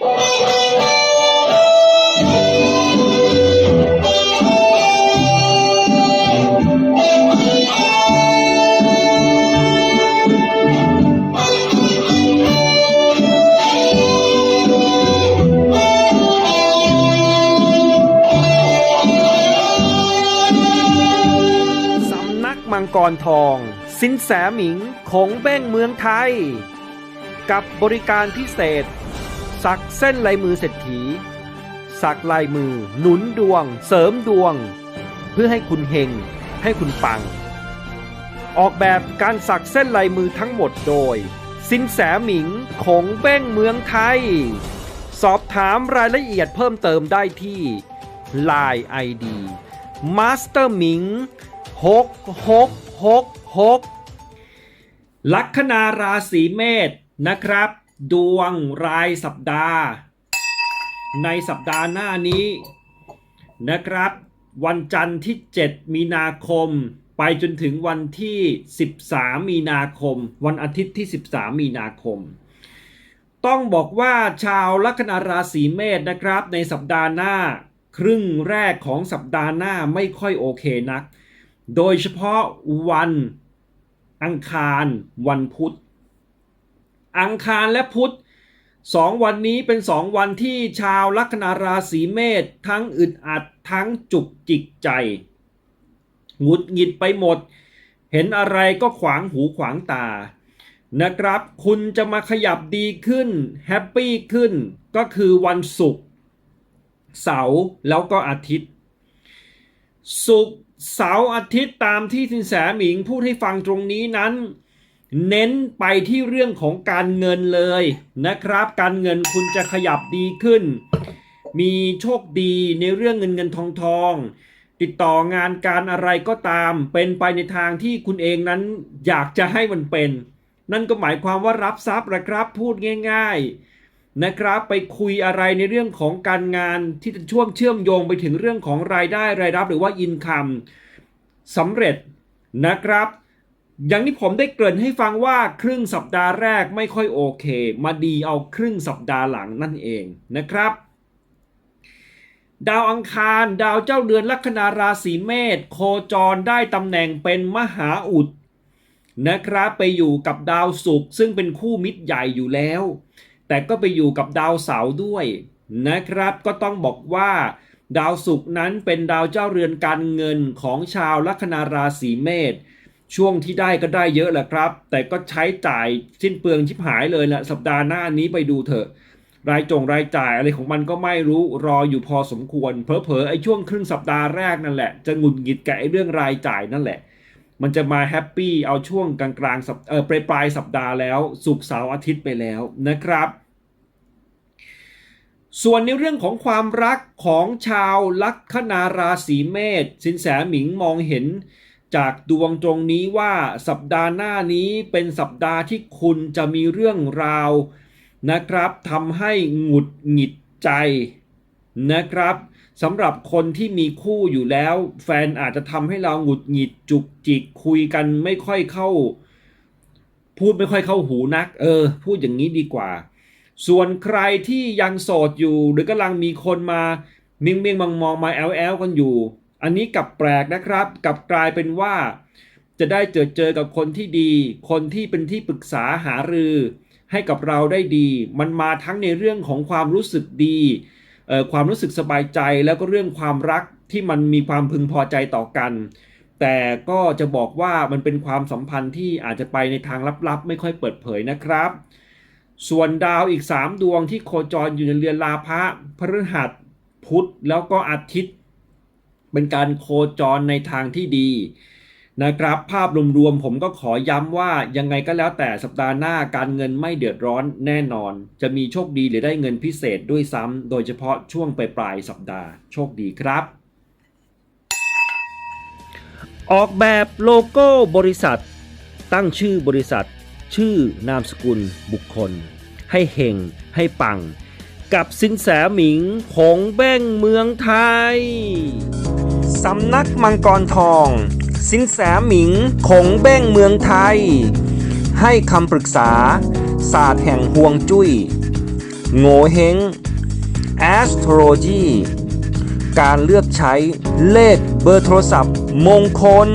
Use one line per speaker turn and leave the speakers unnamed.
สำนักมังกรทอง สินแสหมิงคงเบ้งเมืองไทย กับบริการพิเศษ สักเส้นลายมือเศรษฐี สักลายมือ หนุนดวง เสริมดวง เพื่อให้คุณเฮง ให้คุณปัง ออกแบบการสักเส้นลายมือทั้งหมดโดย สินแสหมิงคงเบ้งเมืองไทย สอบถามรายละเอียดเพิ่มเติมได้ที่ Line ID Master หมิง6666ลัคนาราศีเมษนะครับ ดวงรายสัปดาห์ ในสัปดาห์หน้านี้นะครับ วันจันทร์ที่ 7 มีนาคม ไปจนถึงวันที่ 13 มีนาคม วันอาทิตย์ที่ 13 มีนาคม ต้องบอกว่าชาวลัคนาราศีเมษนะครับ ในสัปดาห์หน้า ครึ่งแรกของสัปดาห์หน้าไม่ค่อยโอเคนัก โดยเฉพาะวันอังคารวันพุธ อังคารและพุธสองวันนี้เป็นสองวันที่ชาวลัคนาราศีเมษทั้งอึดอัดทั้งจุกจิกใจหงุดหงิดไปหมด เห็นอะไรก็ขวางหูขวางตา นะครับ คุณจะมาขยับดีขึ้น แฮปปี้ขึ้นก็คือวันศุกร์เสาร์แล้วก็อาทิตย์ ศุกร์เสาร์อาทิตย์ตามที่สินแสหมิงพูดให้ฟังตรงนี้นั้น เน้นไปที่เรื่องของการเงินเลยนะครับ การเงินคุณจะขยับดีขึ้น มีโชคดีในเรื่องเงินเงินทองทองติดต่องานการอะไรก็ตาม เป็นไปในทางที่คุณเองนั้นอยากจะให้มันเป็น นั่นก็หมายความว่ารับทรัพย์นะครับพูดง่าย ๆนะครับ ไปคุยอะไรในเรื่องของการงานที่จะช่วงเชื่อมโยงไปถึงเรื่องของรายได้รายรับหรือว่าอินคัมสำเร็จนะครับ อย่างที่ผมได้เกริ่นให้ฟังว่าครึ่งสัปดาห์แรกไม่ค่อยโอเค มาดีเอาครึ่งสัปดาห์หลังนั่นเองนะครับ ดาวอังคารดาวเจ้าเดือนลัคนาราศีเมษโคจรได้ตำแหน่งเป็นมหาอุดนะครับไปอยู่กับดาวศุกร์ซึ่งเป็นคู่มิตรใหญ่อยู่แล้ว แต่ก็ไปอยู่กับดาวเสาร์ด้วยนะครับ ก็ต้องบอกว่า ดาวศุกร์นั้นเป็นดาวเจ้าเรือนการเงินของชาวลัคนาราศีเมษ ช่วงที่ได้ก็ได้เยอะแหละครับ แต่ก็ใช้จ่ายสิ้นเปลืองชิบหายเลยนะสัปดาห์หน้านี้ไปดูเถอะ รายจงรายจ่ายอะไรของมันก็ไม่รู้รออยู่พอสมควรเพอเพอๆไอ้ช่วงครึ่งสัปดาห์แรกนั่นแหละ จะหงุดหงิดกับไอ้เรื่องรายจ่ายนั่นแหละ มันจะมาแฮปปี้เอาช่วงกลางกลางๆสัปเออปลายปลายสัปดาห์แล้วสุกเสาร์อาทิตย์ไปแล้วนะครับ ส่วนในเรื่องของความรักของชาวลัคนาราศีเมษสินแสหมิงมองเห็น จากดวงตรงนี้ว่าสัปดาห์หน้านี้เป็นสัปดาห์ที่คุณจะมีเรื่องราวนะครับทำให้หงุดหงิดใจนะครับสำหรับคนที่มีคู่อยู่แล้ว แฟนอาจจะทำให้เราหงุดหงิดจุกจิกคุยกันไม่ค่อยเข้า พูดไม่ค่อยเข้าหูนัก เออ พูดอย่างนี้ดีกว่า ส่วนใครที่ยังโสดอยู่ หรือกำลังมีคนมาเมียงเมียงมองมองมาแอลแอลกันอยู่ อันนี้กลับแปลกนะครับกลับกลายเป็นว่า จะได้เจอเจอกับคนที่ดี คนที่เป็นที่ปรึกษาหารือ ให้กับเราได้ดี มันมาทั้งในเรื่องของความรู้สึกดีความรู้สึกสบายใจแล้วก็เรื่องความรักที่มันมีความพึงพอใจต่อกัน แต่ก็จะบอกว่ามันเป็นความสัมพันธ์ที่อาจจะไปในทางลับๆ ไม่ค่อยเปิดเผยนะครับ ส่วนดาวอีก 3 ดวงที่โคจรอยู่ในเรือนลาภะพฤหัสพุธแล้วก็อาทิตย์ เป็นการโคจรในทางที่ดีนะครับภาพรวมๆผมก็ขอย้ำว่ายังไงก็แล้วแต่สัปดาห์หน้าการเงินไม่เดือดร้อนแน่นอน จะมีโชคดีหรือได้เงินพิเศษด้วยซ้ำโดยเฉพาะช่วงปลายๆสัปดาห์โชคดีครับ ออกแบบโลโก้บริษัท ตั้งชื่อบริษัท ชื่อนามสกุลบุคคล ให้เฮงให้ปัง กับสินแสหมิงคงเบ้งเมืองไทย สำนักมังกรทอง สินแสหมิงคงเบ้งเมืองไทย ให้คำปรึกษา ศาสตร์แห่งห่วงจุย้ย
โง่เฮง astrology การเลือกใช้เลขเบอร์โทรศัพท์มงคล